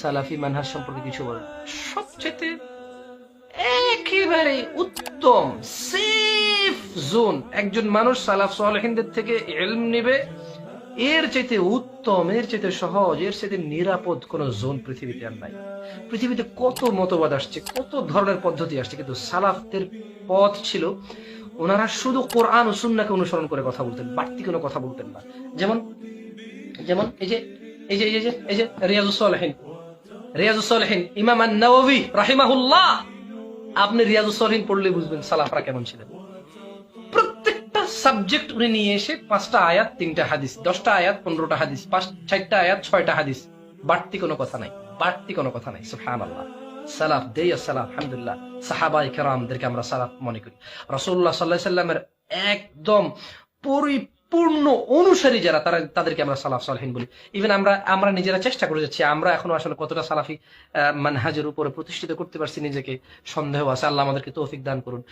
সালাফি মানহাজ সম্পর্কে কিছু বলেন সবচেয়ে একেবারে উত্তম সেফ জোন একজন মানুষ সালাফ সালেহিনদের থেকে এলম নেবে, এর চাইতে উত্তম, এর চাইতে সহজ, এর চাইতে নিরাপদ কোন জোন পৃথিবীতে আর নাই। পৃথিবীতে কত মতবাদ আসছে, কত ধরনের পদ্ধতি আসছে, কিন্তু সালাফদের পথ ছিল ওনারা শুধু কোরআন ও সুন্নাকে অনুসরণ করে কথা বলতেন, বাড়তি কোনো কথা বলতেন না। যেমন যেমন এই যে এই যে এই যে এই যে রিয়াজুসলেহিন রিয়াজুসলেহিন ইমাম আন-নাওয়াবি রাহিমাহুল্লাহ। আপনি রিয়াজুসলেহিন পড়লে বুঝবেন সালাফরা কেমন ছিলেন। প্রত্যেকটা সাবজেক্ট উনি নিয়ে এসে পাঁচটা আয়াত, তিনটা হাদিস, দশটা আয়াত, পনেরোটা হাদিস, পাঁচ, চারটা আয়াত, ছয়টা হাদিস। বাড়তি কোনো কথা নাই, বাড়তি কোনো কথা নাই সুফহান আল্লাহ সালাফ দেই সালাম আলহামদুলিল্লাহ। সাহাবাই কেরামদেরকে আমরা সালাফ মনে করি। রসুল্লাহ সাল্লাহ সাল্লামের একদম পরিপূর্ণ অনুসারী যারা, তারা তাদেরকে আমরা সালাফ সালহীন বলি। ইভেন আমরা আমরা নিজেরা চেষ্টা করে যাচ্ছি, আমরা এখনও আসলে কতটা সালাফি মানহাজের উপরে প্রতিষ্ঠিত করতে পারছি নিজেকে। সন্দেহ আছে, আল্লাহ আমাদেরকে তৌফিক দান করুন।